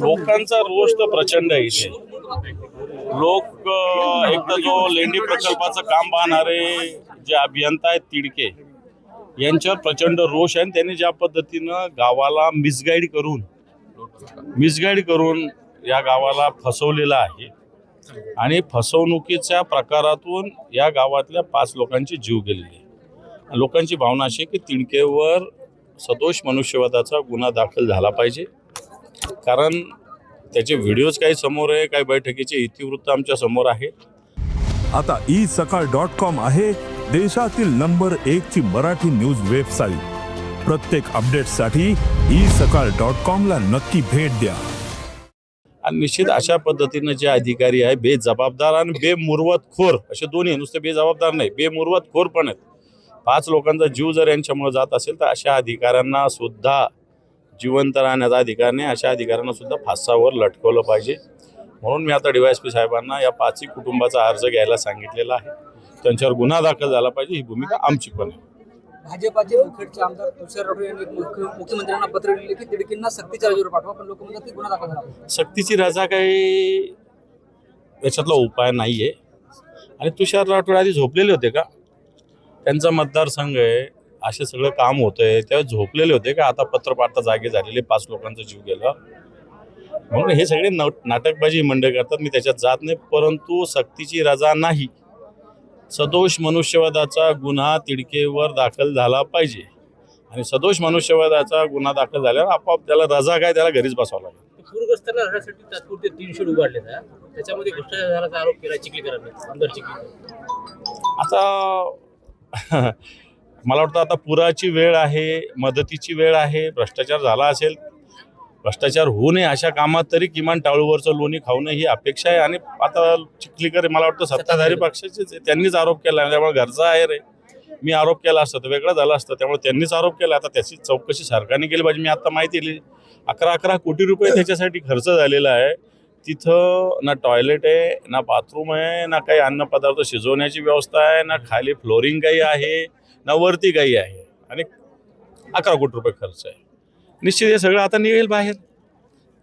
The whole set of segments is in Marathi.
लोकांचा रोष तर प्रचंड आहे इथे. लोक एक तर जो लेंडी प्रकल्पाचं काम पाहणारे जे अभियंता आहेत तिडके यांच्यावर प्रचंड रोष आहे आणि त्यांनी ज्या पद्धतीनं गावाला मिसगाईड करून मिसगाईड करून या गावाला फसवलेलं आहे. आणि फसवणुकीच्या प्रकारातून या गावातल्या पाच लोकांचे जीव गेलेले आहे. लोकांची भावना अशी आहे की तिडकेवर सदोष मनुष्यवादाचा गुन्हा दाखल झाला पाहिजे. कारण त्याचे व्हिडिओज काही समोर आहे काही बैठकीचे इतिवृत्त आमच्यासमोर आहे. आता ई सकाळ डॉट कॉम आहे देशातील नंबर एक ची मराठी न्यूज वेबसाईट प्रत्येक अपडेटसाठी ई सकाळ डॉट कॉम ला नक्की भेट द्या. आणि निश्चित अशा पद्धतीनं जे अधिकारी आहे बेजबाबदार आणि बेमुरवतखोर असे दोन्ही. नुसते बेजबाबदार नाही बेमुरवतखोर पण आहेत. पाच लोकांचा जीव जर यांच्यामुळे जात असेल तर अशा अधिकाऱ्यांना सुद्धा जिवंत राहण्याचा अधिकार नाही अशा अधिकाऱ्यांना सुद्धा फासावर लटकवलं पाहिजे. म्हणून मी आता डीवायएसपी साहेबांना या पाचही कुटुंबाचा अर्ज घ्यायला सांगितलेला आहे. त्यांच्यावर गुन्हा दाखल झाला पाहिजे ही भूमिका आमची पण आहे. भाजपाचे मुखेडचे आमदार तुषार राठोड यांनी मुख्य- मुख्यमंत्र्यांना पत्र लिहिले की तिडकींना सक्तीच्या रजेवर पाठवा पण लोक म्हणतात की गुन्हा दाखल झाला. सक्तीची रजा काही याच्यातला उपाय नाही आहे आणि तुषार राठोड आधी झोपलेले होते का? त्यांचा मतदारसंघ आहे. असे सगळं काम होतंय. तेव्हा झोपलेले होते का? आता पत्र पाठता जागे झालेले पाच लोकांचा जीव गेला. म्हणून हे सगळे नट नाटकबाजी मंडळ करतात. मी त्याच्यात जात नाही परंतु सक्तीची रजा नाही. सदोष मनुष्यवधाचा गुन्हा तिडकेवर दाखल झाला पाहिजे. आणि सदोष मनुष्यवधाचा गुन्हा दाखल झाल्यावर आपोआप त्याला रजा काय? त्याला घरीच बसावं लागेल. पूरग्रस्तांना राहण्यासाठी तात्पुरते तीन शेड उभारले ना त्याच्यामध्ये भ्रष्टाचाराचा आरोप केला चिखलीकरांनी आमदार चिखलीकर आता मला वाटतं आता पुराची वेळ आहे मदतीची वेळ आहे भ्रष्टाचार झाला असेल भ्रष्टाचार होऊ नये अशा कामात तरी किमान टाळूवरचं लोणी खाऊ नये ही अपेक्षा आहे. आणि आता चिखलीकर मला वाटतं सत्ताधारी पक्षाचेच. त्यांनीच आरोप केला. त्यामुळे घरचा आहे रे. मी आरोप केला असता तर वेगळं झालं असतं. त्यामुळे त्यांनीच आरोप केला. आता त्याची चौकशी सरकारने केली पाहिजे. मी आता माहिती दिली. अकरा अकरा कोटी रुपये त्याच्यासाठी खर्च झालेला आहे. तिथं ना टॉयलेट आहे ना बाथरूम आहे ना काही अन्नपदार्थ शिजवण्याची व्यवस्था आहे ना खाली फ्लोरिंग काही आहे. ना गाई आहे. आणि अकरा कोटी रुपये खर्च आहे. निश्चित हे सगळं आता निघेल बाहेर.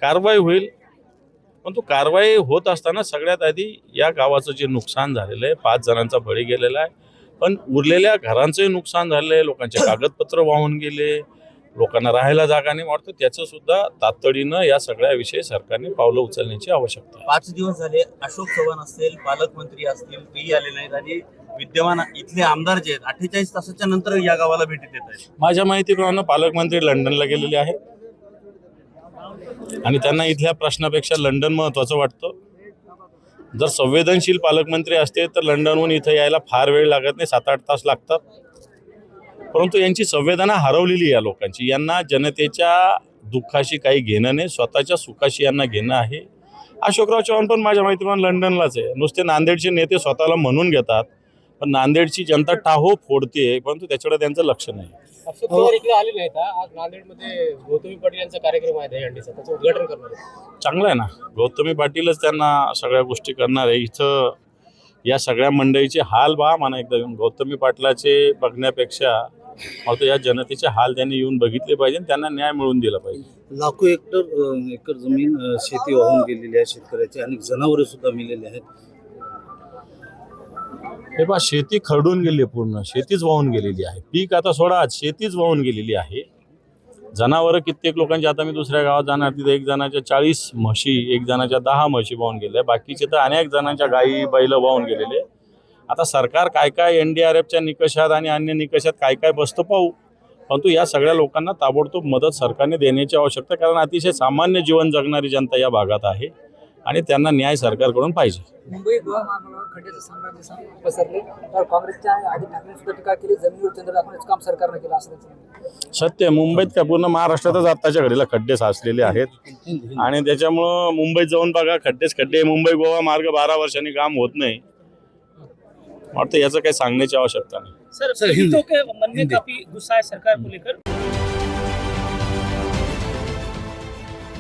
कारवाई होईल. पण तो कारवाई होत असताना सगळ्यात आधी या गावाचं जे नुकसान झालेलं आहे पाच जणांचा बळी गेलेला आहे. पण उरलेल्या घरांचंही नुकसान झालं आहे. लोकांचे कागदपत्र वाहून गेले. लोकांना राहायला जागा नाही वाटतं. त्याचं सुद्धा तातडीनं या सगळ्याविषयी सरकारने पावलं उचलण्याची आवश्यकता आहे. पाच दिवस झाले अशोक चव्हाण असतील पालकमंत्री असतील तेही आले नाहीत. आणि विद्यमान इथले आमदार जे आहेत अठ्ठेचाळीस तासाच्या नंतर या गावाला भेटी देत आहेत. माझ्या माहितीप्रमाणे पालकमंत्री लंडनला गेलेले आहेत. आणि त्यांना इथल्या प्रश्नापेक्षा लंडन महत्वाचं वाटतं. जर संवेदनशील पालकमंत्री असते तर लंडनहून इथं यायला फार वेळ लागत नाही सात आठ तास लागतात. परंतु यांची संवेदना हरवलेली या लोकांची. यांना जनतेच्या दुःखाशी काही घेणं नाही स्वतःच्या सुखाशी यांना घेणं आहे. अशोकराव चव्हाण पण माझ्या माहितीप्रमाणे लंडनलाच आहे. नुसते नांदेडचे नेते स्वतःला म्हणून घेतात. पण नांदेडची जनता टाहो फोडते परंतु त्याच्याकडे त्यांचं लक्ष नाही. अशोक पवार इकडे आलेले आहेत हा. आज नांदेडमध्ये गौतमी पाटील यांचा कार्यक्रम आहे दहीहंडीचा त्याचं उद्घाटन करणार आहेत. चांगलं आहे ना. गौतमी पाटीलच त्यांना सगळ्या गोष्टी करणार आहे. इथं या सगळ्या मंडळीचे हाल बा म्हणा एकदा येऊन. गौतमी पाटलाचे बघण्यापेक्षा मला या जनतेचे हाल त्यांनी येऊन बघितले पाहिजे आणि त्यांना न्याय मिळवून दिला पाहिजे. लाखो हेक्टर एकर जमीन शेती वाहून गेलेली आहे शेतकऱ्याची. आणि जनावरे सुद्धा मेलेली आहेत. हे पहा शेती खरडून गेली आहे पूर्ण. शेतीच वाहून गेलेली आहे. पीक आता सोडा आज शेतीच वाहून गेलेली आहे. जनावरं कित्येक लोकांची आता मी दुसऱ्या गावात जाणार तिथे एक जणाच्या चाळीस म्हशी एक जणाच्या दहा म्हशी वाहून गेल्या. बाकीचे तर अनेक जणांच्या गायी बैल वाहून गेलेले. आता सरकार काय काय एन डी आर एफच्या निकषात आणि अन्य निकषात काय काय बसतं पाहू. परंतु या सगळ्या लोकांना ताबडतोब मदत सरकारने देण्याची आवश्यकता कारण अतिशय सामान्य जीवन जगणारी जनता या भागात आहे. आणि त्यांना न्याय सरकारकडून पाहिजे. मुंबई गोवा महामार्गावर खड्ड्याचं साम्राज्य साम- पसरले. तर काँग्रेसच्या आधी ठाकरे सुद्धा टीका केली जमिनीवर चंद्र दाखवण्याचं काम सरकारनं केलं असं त्यांचं म्हणणं आहे. सत्य आहे, मुंबईत का पूर्ण महाराष्ट्रातच आत्ताच्या घडीला खड्डे साचलेले आहेत. आणि त्याच्यामुळं मुंबईत जाऊन बघा खड्डेच खड्डे मुंबई गोवा मार्ग बारा वर्षांनी काम होत नाही. वाटतं याचं काही सांगण्याची आवश्यकता नाही. सर सर, हिंदी- के मन में। काफी गुस्सा है सरकार को लेकर